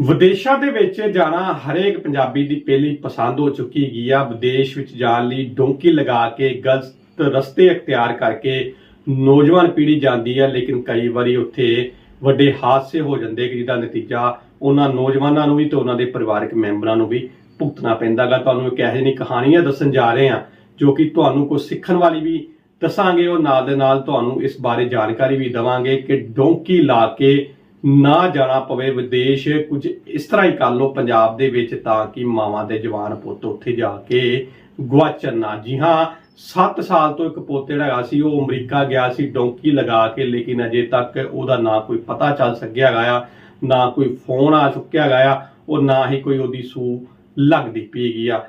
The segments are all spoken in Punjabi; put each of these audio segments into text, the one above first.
ਵਿਦੇਸ਼ਾਂ ਦੇ ਵਿੱਚ ਜਾਣਾ ਹਰੇਕ ਪੰਜਾਬੀ ਦੀ ਪਹਿਲੀ ਪਸੰਦ ਹੋ ਚੁੱਕੀ ਗਈ ਆ। ਵਿਦੇਸ਼ ਵਿੱਚ ਜਾਣ ਲਈ ਡੋਂਕੀ ਲਗਾ ਕੇ ਗਲਤ ਰਸਤੇ ਅਖਤਿਆਰ ਕਰਕੇ ਨੌਜਵਾਨ ਪੀੜ੍ਹੀ ਜਾਂਦੀ ਹੈ ਲੇਕਿਨ ਕਈ ਵਾਰੀ ਉੱਥੇ ਵੱਡੇ ਹਾਦਸੇ ਹੋ ਜਾਂਦੇ ਕਿ ਜਿਹਦਾ ਨਤੀਜਾ ਉਹਨਾਂ ਨੌਜਵਾਨਾਂ ਨੂੰ ਵੀ ਤੇ ਉਹਨਾਂ ਦੇ ਪਰਿਵਾਰਕ ਮੈਂਬਰਾਂ ਨੂੰ ਵੀ ਭੁਗਤਣਾ ਪੈਂਦਾ ਗਾ ਤੁਹਾਨੂੰ ਇੱਕ ਇਹੋ ਜਿਹੀ ਕਹਾਣੀਆਂ ਦੱਸਣ ਜਾ ਰਹੇ ਹਾਂ ਜੋ ਕਿ ਤੁਹਾਨੂੰ ਕੁਝ ਸਿੱਖਣ ਵਾਲੀ ਵੀ ਦੱਸਾਂਗੇ। ਉਹ ਨਾਲ ਦੇ ਨਾਲ ਤੁਹਾਨੂੰ ਇਸ ਬਾਰੇ ਜਾਣਕਾਰੀ ਵੀ ਦਵਾਂਗੇ ਕਿ ਡੋਂਕੀ ਲਾ ਕੇ ਨਾ ਜਾਣਾ ਪਵੇ ਵਿਦੇਸ਼, ਕੁਝ ਇਸ ਤਰ੍ਹਾਂ ਹੀ ਕਰ ਲਓ ਪੰਜਾਬ ਦੇ ਵਿੱਚ ਤਾਂ ਕਿ ਮਾਵਾਂ ਦੇ ਜਵਾਨ ਪੁੱਤ ਉੱਥੇ ਜਾ ਕੇ ਗਵਾਚਣ ਨਾ। ਜੀ ਹਾਂ 7 ਸਾਲ ਤੋਂ ਇੱਕ ਪੁੱਤ ਜਿਹੜਾ ਹੈਗਾ ਸੀ, ਉਹ ਅਮਰੀਕਾ ਗਿਆ ਸੀ, ਡੋਂਕੀ ਲਗਾ ਕੇ, ਲੇਕਿਨ ਅਜੇ ਤੱਕ ਉਹਦਾ ਨਾ ਕੋਈ ਪਤਾ ਚੱਲ ਸਕਿਆ ਹੈਗਾ ਆ, ਨਾ ਕੋਈ ਫੋਨ ਆ ਚੁੱਕਿਆ ਹੈਗਾ ਆ, ਉਹ ਨਾ ਹੀ ਕੋਈ ਉਹਦੀ ਸੂ ਲੱਗਦੀ ਪਈ ਗਈ ਆ।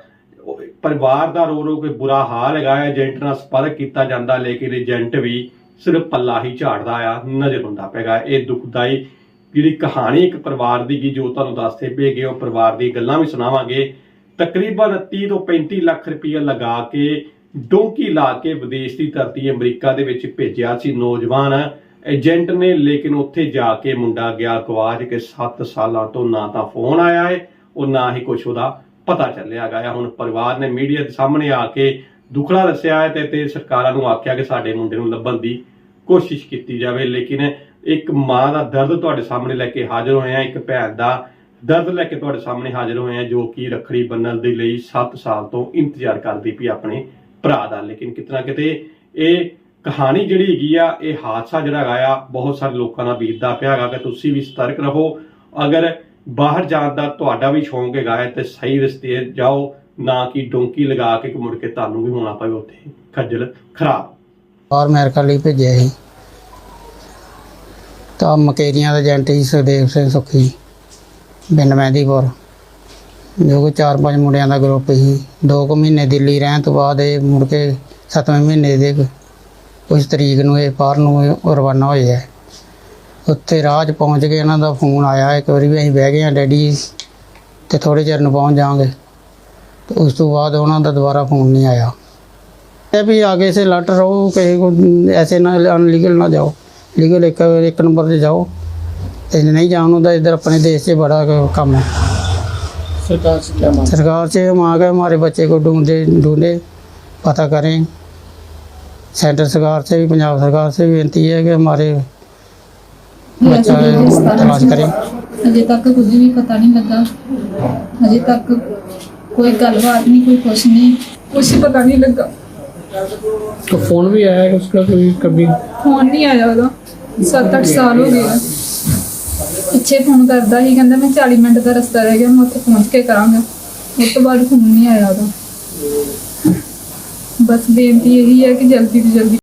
ਪਰਿਵਾਰ ਦਾ ਰੋ ਰੋ ਕੇ ਬੁਰਾ ਹਾਲ ਹੈਗਾ ਏਜੰਟ ਨਾਲ ਸੰਪਰਕ ਕੀਤਾ ਜਾਂਦਾ, ਲੇਕਿਨ ਏਜੰਟ ਵੀ ਸਿਰਫ ਪੱਲਾ ਹੀ ਝਾੜਦਾ ਆ, ਨਜ਼ਰ ਹੁੰਦਾ ਪੈਗਾ ਇਹ ਦੁਖਦਾਈ ਜਿਹੜੀ ਕਹਾਣੀ ਇੱਕ ਪਰਿਵਾਰ ਦੀ ਗੀ, ਜੋ ਤੁਹਾਨੂੰ ਦੱਸਦੇ ਪਏਗੇ ਉਹ ਪਰਿਵਾਰ ਦੀ ਗੱਲਾਂ ਵੀ ਸੁਣਾਵਾਂਗੇ। ਤਕਰੀਬਨ 30 ਤੋਂ 35 ਲੱਖ ਰੁਪਏ ਲਗਾ ਕੇ, ਡੋਂਕੀ ਲਾ ਕੇ ਵਿਦੇਸ਼ ਦੀ ਧਰਤੀ ਅਮਰੀਕਾ ਦੇ ਵਿੱਚ ਭੇਜਿਆ ਸੀ ਨੌਜਵਾਨ। ਏਜੰਟ ਨੇ, ਲੇਕਿਨ ਉੱਥੇ ਜਾ ਕੇ ਮੁੰਡਾ ਗਿਆ ਗਵਾਚ ਕੇ 7 ਸਾਲਾਂ ਤੋਂ ਨਾ ਤਾਂ ਫੋਨ ਆਇਆ ਹੈ ਉਹ ਨਾ ਹੀ ਕੁਝ ਉਹਦਾ ਪਤਾ ਚੱਲਿਆ ਗਿਆ ਹੁਣ ਪਰਿਵਾਰ ਨੇ ਮੀਡੀਆ ਦੇ ਸਾਹਮਣੇ ਆ ਕੇ ਦੁਖੜਾ ਦੱਸਿਆ ਹੈ ਤੇ ਤੇ ਸਰਕਾਰਾਂ ਨੂੰ ਆਖਿਆ ਕਿ ਸਾਡੇ ਮੁੰਡੇ ਨੂੰ ਲੱਭਣ ਦੀ ਕੋਸ਼ਿਸ਼ ਕੀਤੀ ਜਾਵੇ। ਲੇਕਿਨ ਇੱਕ ਮਾਂ ਦਾ ਦਰਦ ਤੁਹਾਡੇ ਸਾਹਮਣੇ ਲੈ ਕੇ ਹਾਜ਼ਰ ਹੋਏ ਆ, ਇੱਕ ਭੈਣ ਦਾ ਦਰਦ ਲੈ ਕੇ ਤੁਹਾਡੇ ਸਾਹਮਣੇ ਹਾਜ਼ਰ ਹੋਏ ਆ, ਜੋ ਕਿ ਰੱਖੜੀ ਬੰਨਣ ਦੇ ਲਈ 7 ਸਾਲ ਤੋਂ ਇੰਤਜ਼ਾਰ ਕਰਦੀ ਪਈ ਆਪਣੇ ਭਰਾ ਦਾ। ਲੇਕਿਨ ਕਿਤਨਾ ਕਿਤੇ ਇਹ ਕਹਾਣੀ ਜਿਹੜੀ ਹੈਗੀ ਆ, ਇਹ ਹਾਦਸਾ ਜਿਹੜਾ ਹੈਗਾ ਆ, ਬਹੁਤ ਸਾਰੇ ਲੋਕਾਂ ਨਾਲ ਬੀਤਦਾ ਪਿਆ ਹੈਗਾ ਕਿ ਤੁਸੀਂ ਵੀ ਸਤਰਕ ਰਹੋ। ਅਗਰ ਬਾਹਰ ਜਾਣ ਦਾ ਤੁਹਾਡਾ ਵੀ ਸ਼ੌਂਕ ਹੈਗਾ ਹੈ ਤੇ ਸਹੀ ਰਸਤੇ ਜਾਓ, ਨਾ ਕਿ ਡੋਂਕੀ ਲਗਾ ਕੇ ਮੁੜ ਕੇ ਤੁਹਾਨੂੰ ਵੀ ਹੋਣਾ ਪਵੇ ਉੱਥੇ ਖੱਜਲ ਖਰਾਬ। ਬਾਹਰ ਅਮਰੀਕਾ ਲਈ ਭੇਜਿਆ ਸੀ। ਤਾਂ ਮਕੇਰੀਆਂ ਦਾ ਏਜੰਟ ਜੀ, ਸੁਖਦੇਵ ਸਿੰਘ ਸੁਖੀ ਬਿੰਦ ਮਹਿੰਦੀਪੁਰ। ਜੋ ਕਿ ਚਾਰ ਪੰਜ ਮੁੰਡਿਆਂ ਦਾ ਗਰੁੱਪ ਸੀ। ਦੋ ਕੁ ਮਹੀਨੇ ਦਿੱਲੀ ਰਹਿਣ ਤੋਂ ਬਾਅਦ ਇਹ ਮੁੜ ਕੇ ਸੱਤਵੇਂ ਮਹੀਨੇ ਦੇ ਉਸ ਤਰੀਕ ਨੂੰ ਇਹ ਬਾਹਰ ਨੂੰ ਰਵਾਨਾ ਹੋਏ ਹੈ ਉੱਥੇ ਰਾਜ ਪਹੁੰਚ ਕੇ ਇਹਨਾਂ ਦਾ ਫੋਨ ਆਇਆ, ਇੱਕ ਵਾਰੀ ਵੀ ਅਸੀਂ ਬਹਿ ਗਏ ਆ ਡੈਡੀ ਤੇ ਥੋੜੇ ਚਿਰ ਨੂੰ ਪਹੁੰਚ ਜਾਾਂਗੇ ਤੇ ਉਸ ਤੋਂ ਬਾਅਦ ਉਹਨਾਂ ਦਾ ਦੁਬਾਰਾ ਫੋਨ ਨਹੀਂ ਆਇਆ। ਇਹ ਵੀ ਆਗੇ ਸੇ ਲਟ ਰਹੋ ਕਹੇ ਕੋ ਐਸੇ ਨਾ ਅਨਲੀਗਲ ਨਾ ਜਾਓ। लीगल एक एक नंबर से जाओ ते नहीं जाना होता इधर अपने देश से बड़ा काम है सरकार से क्या मांग सरकार से हम आ गए हमारे बच्चे को ढूंढे ढूंढे पता करें सेंट्रल सरकार से भी पंजाब सरकार से भी विनती है कि हमारे बच्चा तलाश करें ਅਜੇ ਤੱਕ ਕੁਝ ਵੀ ਪਤਾ ਨਹੀਂ ਲੱਗਾ ਅਜੇ ਤੱਕ ਕੋਈ ਗੱਲਬਾਤ ਨਹੀਂ ਕੋਈ ਕੁਛ ਨਹੀਂ ਕੁਛ ਪਤਾ ਨਹੀਂ ਲੱਗਾ तो फोन भी आया है उसका कोई कभी ਫੋਨ ਨਹੀਂ ਆਇਆ ਉਹਦਾ 7-8 ਸਾਲ ਹੋ ਗਏ ਆ। ਪਿੱਛੇ ਫੋਨ ਕਰਦਾ ਸੀ ਕਹਿੰਦਾ ਮੈਂ 40 ਮਿੰਟ ਦਾ ਰਸਤਾ ਰਹਿ ਗਿਆ ਮੈਂ ਉੱਥੇ ਪਹੁੰਚ ਕੇ ਕਰਾਂਗਾ ਉਸ ਤੋਂ ਬਾਅਦ ਫੋਨ ਨਹੀਂ ਆਇਆ ਉਹਦਾ ਬਸ ਬੇਨਤੀ ਇਹੀ ਹੈ ਕਿ ਜਲਦੀ ਤੋਂ ਜਲਦੀ